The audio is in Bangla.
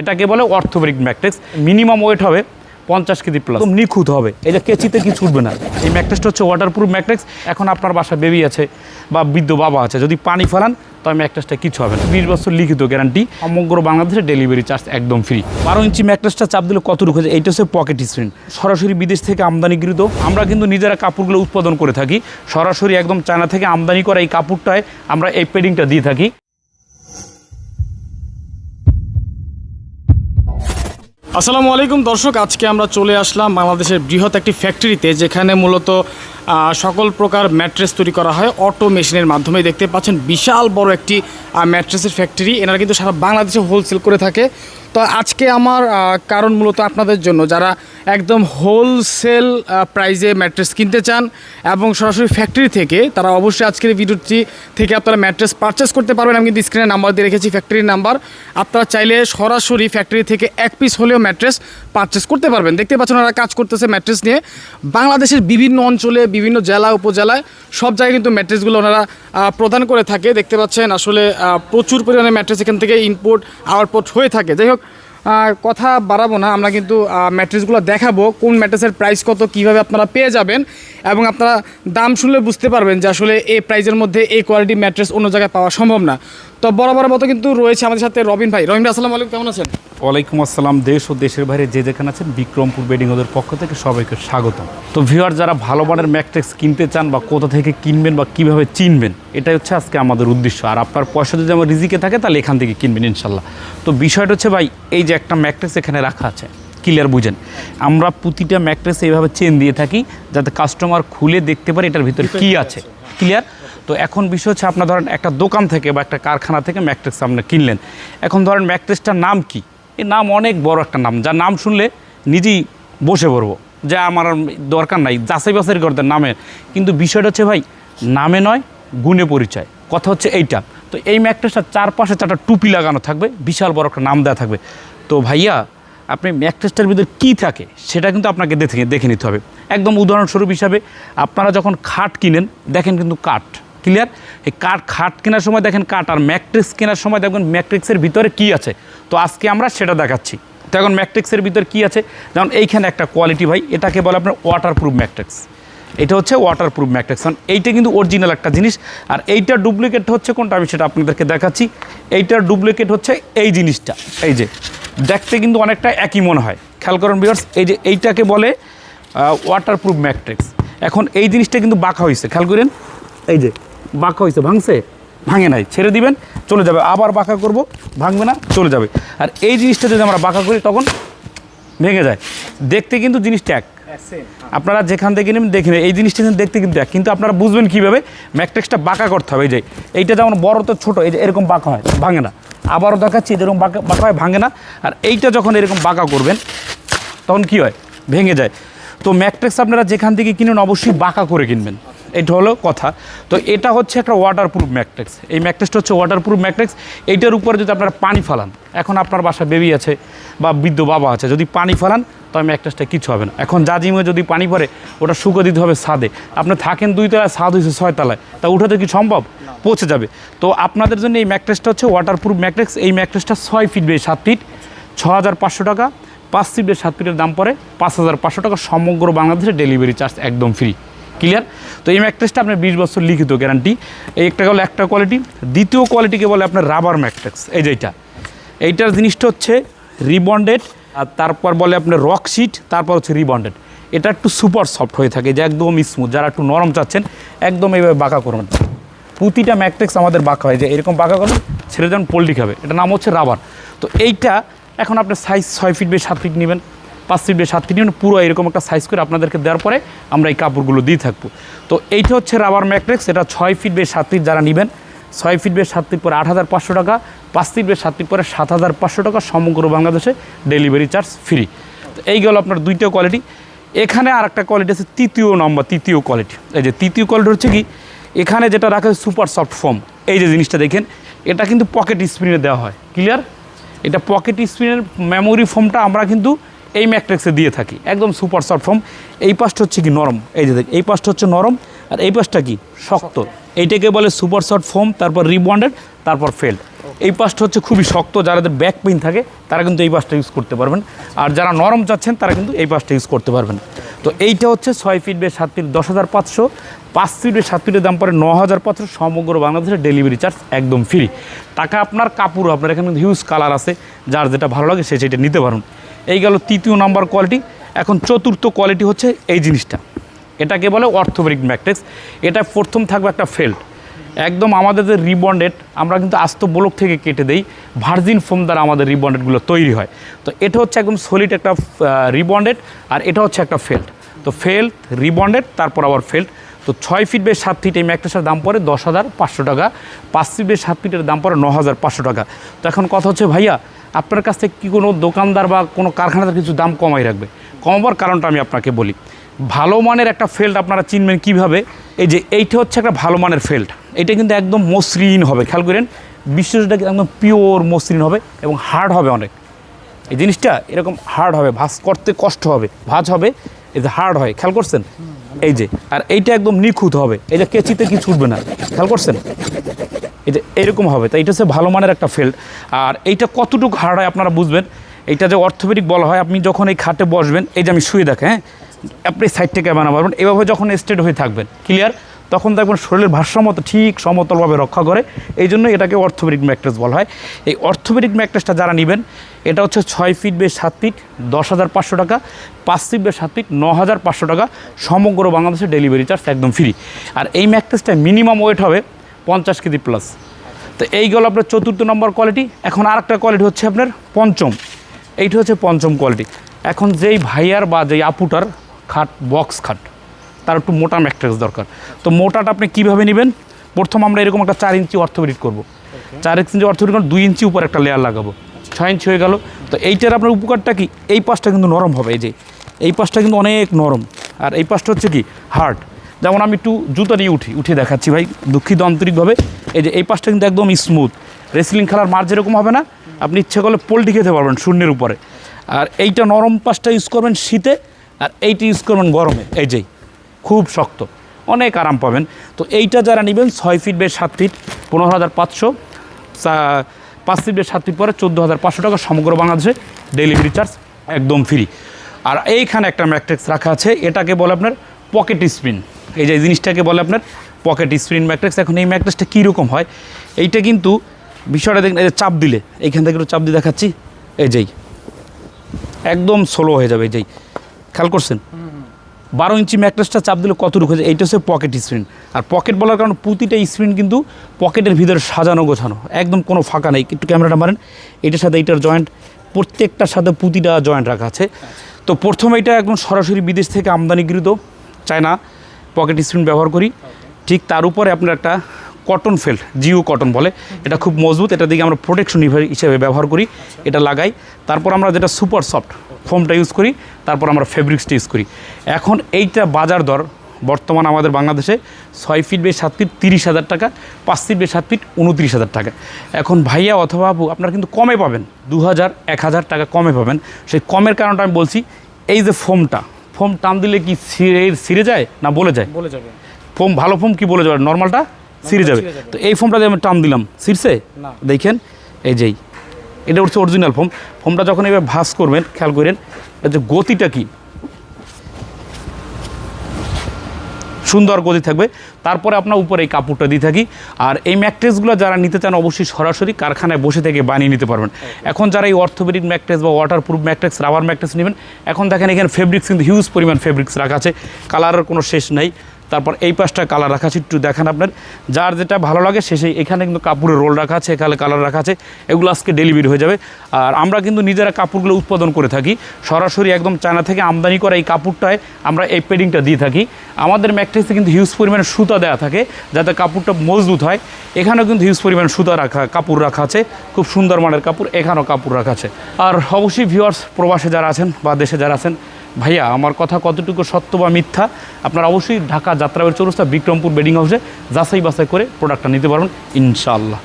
এটাকে বলে অর্থোপেডিক ম্যাট্রিক্স। মিনিমাম ওয়েট হবে পঞ্চাশ কেজি প্লাস নিখুঁত হবে। যে কেচিতে কি ছুটবে না। এই ম্যাট্রিক্সটা হচ্ছে ওয়াটারপ্রুফ ম্যাট্রিক্স। এখন আপনার বাসায় বেবি আছে বা বৃদ্ধ বাবা আছে যদি পানি ফেলান তো ম্যাট্রিক্সটা কিছু হবে না। বিশ বছর লিখিত গ্যারান্টি সমগ্র বাংলাদেশে ডেলিভারি চার্জ একদম ফ্রি বারো ইঞ্চি ম্যাট্রিক্সটা চাপ দিলে কত রুখে যায় এইটা হচ্ছে পকেট স্ক্রিন সরাসরি বিদেশ থেকে আমদানিকৃত। আমরা কিন্তু নিজেরা কাপড়গুলো উৎপাদন করে থাকি। সরাসরি একদম চায়না থেকে আমদানি করা এই কাপড়টায় আমরা এই পেডিংটা দিয়ে থাকি। আসসালামু আলাইকুম দর্শক আজকে আমরা চলে আসলাম বাংলাদেশের বৃহৎ একটি ফ্যাক্টরিতে যেখানে মূলত সকল প্রকার ম্যাট্রেস তৈরি করা হয়, অটো মেশিনের মাধ্যমে দেখতে পাচ্ছেন। বিশাল বড় একটি ম্যাট্রেসের ফ্যাক্টরি। এনারা কিন্তু সারা বাংলাদেশে হোলসেল করে থাকে। তো আজকে আমার কারণ মূলত আপনাদের জন্য, যারা একদম হোলসেল প্রাইজে ম্যাট্রেস কিনতে চান এবং সরাসরি ফ্যাক্টরি থেকে, তারা অবশ্যই আজকের ভিডিওটি থেকে আপনারা ম্যাট্রেস পারচেস করতে পারবেন। আমি কিন্তু স্ক্রিনে নাম্বার দিয়ে রেখেছি ফ্যাক্টরির নাম্বার আপনারা চাইলে সরাসরি ফ্যাক্টরি থেকে এক পিস হলেও ম্যাট্রেস পারচেস করতে পারবেন। দেখতে পাচ্ছেন ওরা কাজ করতেছে ম্যাট্রেস নিয়ে। বাংলাদেশের বিভিন্ন অঞ্চলে, বিভিন্ন জেলা, উপজেলায় সব জায়গায় কিন্তু ম্যাট্রেসগুলো ওনারা প্রদান করে থাকে। দেখতে পাচ্ছেন আসলে প্রচুর পরিমাণে ম্যাট্রেস এখান থেকে ইনপোর্ট আউটপোর্ট হয়ে থাকে। যাই হোক কথা বাড়াবো না। আমরা কিন্তু ম্যাট্রেসগুলো দেখাবো। কোন ম্যাট্রেসের প্রাইস কত, কীভাবে আপনারা পেয়ে যাবেন এবং আপনারা দাম শুনলে বুঝতে পারবেন যে আসলে এই প্রাইজের মধ্যে এই কোয়ালিটি ম্যাট্রেস অন্য জায়গায় পাওয়া সম্ভব না। তো বরাবর মতো কিন্তু রয়েছে আমাদের সাথে রবিন ভাই। রবিন আসসালামু আলাইকুম, কেমন আছেন? ওয়ালাইকুম আসসালাম, দেশ ও দেশের বাইরে যে যেখানে আছেন, বিক্রমপুর বেডিং ওদের পক্ষ থেকে সবাইকে স্বাগতম। তো ভিউয়ার যারা ভালো মানের ম্যাট্রিক্স কিনতে চান বা কোথা থেকে কিনবেন বা কীভাবে চিনবেন, এটাই হচ্ছে আজকে আমাদের উদ্দেশ্য। আর আপনার পয়সা যদি আমার রিজিকে থাকে, তাহলে এখান থেকে কিনবেন ইনশাল্লাহ। তো বিষয়টা হচ্ছে ভাই, এই যে একটা ম্যাট্রিক্স এখানে রাখা আছে, ক্লিয়ার বুঝেন। আমরা প্রতিটা ম্যাট্রেস এইভাবে চেন দিয়ে থাকি, যাতে কাস্টমার খুলে দেখতে পারে এটার ভিতরে কি আছে। ক্লিয়ার তো এখন বিষয় হচ্ছে আপনার ধরেন একটা দোকান থেকে বা একটা কারখানা থেকে ম্যাট্রেস আপনি কিনলেন। এখন ধরেন ম্যাট্রেসটার নাম কি? এই নাম অনেক বড় একটা নাম, যার নাম শুনলে নিজেই বসে পড়ব যে আমার দরকার নাই, যাচাই বাছাই করতে নামে। কিন্তু বিষয়টা হচ্ছে ভাই, নামে নয়, গুণে পরিচয়। কথা হচ্ছে এইটা। তো এই ম্যাট্রেসটা চারপাশে চারটা টুপি লাগানো থাকবে, বিশাল বড় একটা নাম দেওয়া থাকবে। তো ভাইয়া, আপনি ম্যাট্রেসটার ভিতরে কী থাকে সেটা কিন্তু আপনাকে দেখে দেখে নিতে হবে। একদম উদাহরণস্বরূপ হিসাবে আপনারা যখন খাট কিনেন, দেখেন কিন্তু কাঠ। ক্লিয়ার এই কাঠ খাট কেনার সময় দেখেন, কাঠ আর ম্যাট্রিক্স কেনার সময় দেখবেন ম্যাট্রিক্সের ভিতরে কী আছে? তো আজকে আমরা সেটা দেখাচ্ছি। তো এখন ম্যাট্রিক্সের ভিতরে কী আছে? যেমন এইখানে একটা কোয়ালিটি ভাই, এটাকে বলে আপনার ওয়াটারপ্রুফ ম্যাট্রিক্স এটা হচ্ছে ওয়াটারপ্রুফ ম্যাট্রিক্স কারণ এইটা কিন্তু অরিজিনাল একটা জিনিস। আর এইটার ডুপ্লিকেট হচ্ছে কোনটা? আমি সেটা আপনাদেরকে দেখাচ্ছি। এইটার ডুপ্লিকেট হচ্ছে এই জিনিসটা। এই যে, দেখতে কিন্তু অনেকটা একই মনে হয়। খেয়াল করুন বিয়ার্স এই যে এইটাকে বলে ওয়াটারপ্রুফ ম্যাট্রিক্স এখন এই জিনিসটা কিন্তু বাঁকা হয়েছে। খেয়াল করেন? এই যে বাঁকা হয়েছে ভাঙছে? ভাঙে নাই ছেড়ে দিবেন চলে যাবে। আবার বাঁকা করব ভাঙবে না চলে যাবে। আর এই জিনিসটা যদি আমরা বাঁকা করি তখন ভেঙে যায়। দেখতে কিন্তু জিনিসটা এক। আপনারা যেখান থেকে নেবেন দেখে নেবেন। এই জিনিসটা কিন্তু দেখতে কিন্তু এক। কিন্তু আপনারা বুঝবেন কীভাবে? ম্যাট্রিক্সটা বাঁকা করতে হবে এই যে। এইটা যেমন বড় তো ছোটো এই যে এরকম বাঁকা হয় ভাঙে না। আবারও দেখাচ্ছি যেরকম বাঁকা বাঁকা হয় ভাঙে না। আর এইটা যখন এরকম বাঁকা করবেন তখন কি হয়? ভেঙে যায়। তো ম্যাট্রিক্স আপনারা যেখান থেকে কিনেন অবশ্যই বাঁকা করে কিনবেন। এটা হলো কথা। তো এটা হচ্ছে একটা ওয়াটারপ্রুফ ম্যাট্রিক্স এই ম্যাট্রিক্সটা হচ্ছে ওয়াটারপ্রুফ ম্যাট্রিক্স এইটার উপরে যদি আপনারা পানি ফালান এখন আপনার বাসায় বেবি আছে বা বৃদ্ধ বাবা আছে যদি পানি ফালান তো ম্যাট্রিক্সটা কিছু হবে না। এখন জাজিমে যদি পানি পড়ে ওটা শুকো দিতে হবে ছাদে। আপনি থাকেন দুই তলায় ছাদ হয়েছে ছয় তলায় তা উঠাতে কি সম্ভব? পৌঁছে যাবে। তো আপনাদের জন্য এই ম্যাট্রিক্সটা হচ্ছে ওয়াটারপ্রুফ ম্যাট্রিক্স এই ম্যাট্রিক্সটা ছয় ফিট বেয়ে সাত ফিট ছ হাজার পাঁচশো টাকা। পাঁচ ফিট ফিটের সাত ফিটের দাম পড়ে পাঁচ হাজার পাঁচশো টাকা সমগ্র বাংলাদেশে ডেলিভারি চার্জ একদম ফ্রি ক্লিয়ার তো এই ম্যাট্রিক্সটা আপনার বিশ বছর লিখিত গ্যারান্টি এই একটা হলো একটা কোয়ালিটি দ্বিতীয় কোয়ালিটিকে বলে আপনার রাবার ম্যাট্রিক্স এই যে এইটা। এইটার জিনিসটা হচ্ছে রিবন্ডেড আর তারপর বলে আপনার রক শিট তারপর হচ্ছে রিবন্ডেড এটা একটু সুপার সফট হয়ে থাকে, যে একদম স্মুথ যারা একটু নরম চাচ্ছেন, একদম এইভাবে বাঁকা করবেন প্রতিটা ম্যাট্রিক্স আমাদের বাঁকা হয়, যে এরকম বাঁকা করবেন, ছেড়ে যেমন পোল্ট্রি খাবে। এটা নাম হচ্ছে রাবার তো এইটা এখন আপনার সাইজ ছয় ফিট বেশ সাত ফিট নেবেন। পাঁচ ফিট সাত ফিট পুরো এরকম একটা সাইজ করে আপনাদেরকে দেওয়ার পরে আমরা এই কাপড়গুলো দিয়ে থাকব। তো এইটা হচ্ছে রাবার ম্যাট্রিক্স এটা ছয় ফিট বেশ সাত ফিট যারা নেবেন, ছয় ফিট বেশ সাত ফিট পরে আট হাজার পাঁচশো টাকা, পাঁচ ফিট বেশ সাত ফিট পরে সাত হাজার পাঁচশো টাকা সমগ্র বাংলাদেশে ডেলিভারি চার্জ ফ্রি তো এই গেল আপনার দুইটা কোয়ালিটি এখানে আর একটা কোয়ালিটি আছে, তৃতীয় নম্বর তৃতীয় কোয়ালিটি এই যে তৃতীয় কোয়ালিটি হচ্ছে কি, এখানে যেটা রাখা সুপার সফট ফোম এই যে জিনিসটা দেখেন, এটা কিন্তু পকেট স্প্রিনে দেওয়া হয় ক্লিয়ার এটা পকেট স্প্রিনের মেমোরি ফোমটা আমরা কিন্তু এই ম্যাট্রিক্সে দিয়ে থাকি একদম সুপার সফট ফর্ম। এই পাশটা হচ্ছে কি নরম? এই যে দেখ এই পাশটা হচ্ছে নরম আর এই পাশটা কি শক্ত। এইটাকে বলে সুপার সফট ফোম তারপর রিবন্ডেড তারপর ফেল্ড। এই পাশটা হচ্ছে খুবই শক্ত যাদের ব্যাক পেইন থাকে তারা কিন্তু এই পাশটা ইউজ করতে পারবেন। আর যারা নরম চাচ্ছেন তারা কিন্তু এই পাশটা ইউজ করতে পারবেন। তো এইটা হচ্ছে ছয় ফিট বে সাত ফিট দশ হাজার পাঁচশো পাঁচ ফিট বে সাত ফিটের দাম পড়ে ন হাজার পাঁচশো সমগ্র বাংলাদেশের ডেলিভারি চার্জ একদম ফ্রি টাকা আপনার কাপড় আপনার এখানে হিউজ কালার আছে যার যেটা ভালো লাগে সে সেটা নিতে পারুন। এই গেল তৃতীয় নাম্বার কোয়ালিটি। এখন চতুর্থ কোয়ালিটি হচ্ছে এই জিনিসটা। এটাকে বলে অর্থোপেডিক ম্যাট্রিক্স। এটা প্রথম থাকবে একটা ফেল্ট একদম আমাদের যে রিবন্ডেড, আমরা কিন্তু আস্ত ব্লক থেকে কেটে দেই, ভার্জিন ফোম দ্বারা আমাদের রিবন্ডেডগুলো তৈরি হয়। তো এটা হচ্ছে একদম সলিড একটা রিবন্ডেড আর এটা হচ্ছে একটা ফেল্ট তো ফেল্ট রিবন্ডেড, তারপর আবার ফেল্ট তো ছয় ফিট বেশ সাত ফিট এই ম্যাট্রেসের দাম পড়ে দশ হাজার পাঁচশো টাকা। পাঁচ ফিট বেশ সাত ফিটের দাম পড়ে ন হাজার পাঁচশো টাকা। তো এখন কথা হচ্ছে, ভাইয়া আপনার কাছ থেকে কি কোনো দোকানদার বা কোনো কারখানাদার কিছু দাম কমাই রাখবে? কমাবার কারণটা আমি আপনাকে বলি। ভালো মানের একটা ফেল্ট আপনারা চিনবেন কীভাবে? এই যে এইটা হচ্ছে একটা ভালো মানের ফেল্ট। এটা কিন্তু একদম মসৃণ হবে। খেয়াল করেন বিশ্বটা একদম পিওর মসৃণ হবে এবং হার্ড হবে অনেক। এই জিনিসটা এরকম হার্ড হবে, ভাঁজ করতে কষ্ট হবে, ভাঁজ হবে, এই যে হার্ড হয়। খেয়াল করছেন? এই যে, আর এইটা একদম নিখুঁত হবে। যে কেচিতে কিছু উঠবে না। খেয়াল করছেন? যে এরকম হবে। তাই এটা হচ্ছে ভালো মানের একটা ফিল্ড আর এইটা কতটুকু হার্ড হয় আপনারা বুঝবেন। এইটা যে অর্থোপেডিক বলা হয়, আপনি যখন এই খাটে বসবেন, এই যে আমি শুয়ে দেখে হ্যাঁ? আপনি সাইড থেকে বানা পারবেন এভাবে যখন স্ট্রেট হয়ে থাকবেন ক্লিয়ার তখন দেখবেন শরীরের ভারসাম্যতা ঠিক সমতলভাবে রক্ষা করে। এই জন্য এটাকে অর্থোপেডিক ম্যাট্রেস বলা হয়। এই অর্থোপেডিক ম্যাট্রেসটা যারা নেবেন, এটা হচ্ছে ছয় ফিট বে সাত ফিট, দশ হাজার পাঁচশো টাকা, পাঁচ ফিট বে সাত ফিট, ন হাজার পাঁচশো টাকা, সমগ্র বাংলাদেশের ডেলিভারি চার্জ একদম ফ্রি আর এই ম্যাট্রেসটা মিনিমাম ওয়েট হবে পঞ্চাশ কেজি প্লাস তো এই গেল আপনার চতুর্থ নম্বর কোয়ালিটি এখন আর একটা কোয়ালিটি হচ্ছে আপনার পঞ্চম। এইটা হচ্ছে পঞ্চম কোয়ালিটি এখন যেই ভাইয়ার বা যেই আপুটার খাট বক্স খাট তার একটু মোটা ম্যাট্রেস দরকার। তো মোটাটা আপনি কীভাবে নেবেন? প্রথম আমরা এরকম একটা চার ইঞ্চি অর্থোপেডিক করব। চার ইঞ্চি অর্থোপেডিক করে দুই ইঞ্চি উপর একটা লেয়ার লাগাবো। ছয় ইঞ্চি হয়ে গেল। তো এইটার আপনার উপকারটা কি? এই পাশটা কিন্তু নরম হবে এই যে। এই পাশটা কিন্তু অনেক নরম। আর এই পাশটা হচ্ছে কি? হার্ড যেমন আমি একটু জুতো নিয়ে উঠি, উঠে দেখাচ্ছি ভাই, দুঃখিত আন্তরিকভাবে। এই যে এই পাশটা কিন্তু একদম স্মুথ রেসলিং খেলার মার যেরকম হবে না, আপনি ইচ্ছে করলে পোলট্রি খেতে পারবেন শূন্যের উপরে। আর এইটা নরম পাশটা ইউজ করবেন শীতে, আর এইটা ইউজ করবেন গরমে। এই যেই খুব শক্ত। অনেক আরাম পাবেন। তো এইটা যারা নেবেন, ছয় ফিট বেশ সাত ফিট পনেরো হাজার পাঁচশো। পাঁচ ফিট বেশ সাত ফিট পরে চোদ্দ হাজার পাঁচশো টাকা সমগ্র বাংলাদেশে ডেলিভারি চার্জ একদম ফ্রি আর এইখানে একটা ম্যাট্রিক্স রাখা আছে, এটাকে বলে আপনার পকেট স্প্রিন। এই যে জিনিসটাকে বলে আপনার পকেট স্প্রিন ম্যাট্রিক্স। এখন এই ম্যাট্রিক্সটা কীরকম হয়? এইটা কিন্তু বিষয়টা দেখেন, এই যে চাপ দিলে, এইখান থেকে একটু চাপ দিয়ে দেখাচ্ছি। এই যেই, একদম স্লো হয়ে যাবে, এই যেই। খেয়াল করছেন? বারো ইঞ্চি ম্যাট্রেসটা চাপ দিলে কতটুকু হয়ে যায়? এইটা হচ্ছে পকেট স্ক্রিন আর পকেট বলার কারণে প্রতিটা স্ক্রিন কিন্তু পকেটের ভিতরে সাজানো গোছানো, একদম কোনো ফাঁকা নেই। একটু ক্যামেরাটা মারেন। এটার সাথে এইটার জয়েন্ট প্রত্যেকটার সাথে প্রতিটা জয়েন্ট রাখা আছে। তো প্রথমে এটা একদম সরাসরি বিদেশ থেকে আমদানিকৃত। চায়না পকেট স্ক্রিন ব্যবহার করি। ঠিক তার উপরে আপনার একটা কটন ফেল্ট জিও কটন বলে। এটা খুব মজবুত, এটা দিকে আমরা প্রোটেকশন হিসেবে ব্যবহার করি, এটা লাগাই। তারপর আমরা যেটা সুপার সফট ফোমটা ইউজ করি, তারপর আমরা ফেব্রিক্সটা ইউজ করি। এখন এইটা বাজার দর বর্তমান আমাদের বাংলাদেশে ছয় ফিট বে সাত ফিট তিরিশ হাজার টাকা, পাঁচ ফিট বে সাত ফিট উনত্রিশ হাজার টাকা। এখন ভাইয়া অথবা আপু, আপনারা কিন্তু কমে পাবেন দু হাজার এক হাজার টাকা কমে পাবেন। সেই কমের কারণটা আমি বলছি, এই যে ফোমটা ফোম টান দিলে কি ছিঁড়ে ছিঁড়ে যায় না বলে যায়? বলে যাবে। ফোম ভালো ফোম কি বলে যাবে? নর্মালটা ছিঁড়ে যাবে। তো এই ফোমটা আমি টান দিলাম। ছিঁড়ছে। দেখেন এই যেই এটা হচ্ছে অরিজিনাল ফোম। ফোমটা যখন এবার ভাস করবেন খেয়াল করেন যে গতিটা কি? সুন্দর গতি থাকবে। তারপরে আপনার উপরে এই কাপড়টা দিয়ে থাকি। আর এই ম্যাট্রেসগুলো যারা নিতে চান অবশ্যই সরাসরি কারখানায় বসে থেকে বানিয়ে নিতে পারবেন। এখন যারা এই অর্থোপেডিক ম্যাট্রেস বা waterproof mattress rubber mattress নেবেন এখন দেখেন এখানে ফেব্রিক্স কিন্তু হিউজ পরিমাণ ফেব্রিক্স রাখা আছে। কালারের কোনো শেষ নাই। তারপর এই পাশটা কালার রাখা আছে, একটু দেখেন আপনার। যার যেটা ভালো লাগে, সে সেই এখানে কিন্তু কাপড়ের রোল রাখা আছে, এখানে কালার রাখা আছে। এগুলো আজকে ডেলিভারি হয়ে যাবে। আর আমরা কিন্তু নিজেরা কাপড়গুলো উৎপাদন করে থাকি। সরাসরি একদম চায়না থেকে আমদানি করা এই কাপড়টায় আমরা এই পেডিংটা দিয়ে থাকি। আমাদের ম্যাট্রেসে কিন্তু হিউজ পরিমাণে সুতা দেওয়া থাকে, যাতে কাপড়টা মজবুত হয়। এখানেও কিন্তু হিউজ পরিমাণ সুতা রাখা, কাপড় রাখা আছে। খুব সুন্দর মানের কাপড়, এখানেও কাপড় রাখা আছে। আর অবশ্যই ভিউয়ার্স প্রবাসে যারা আছেন বা দেশে যারা আছেন ভাইয়া, আমার কথা কতটুকু সত্য বা মিথ্যা? আপনারা অবশ্যই ঢাকা যাত্রাবাড়ি চৌরাস্তা বিক্রমপুর বেডিং হাউসে যাচাই বাছাই করে প্রোডাক্টটা নিতে পারবেন, ইনশাআল্লাহ।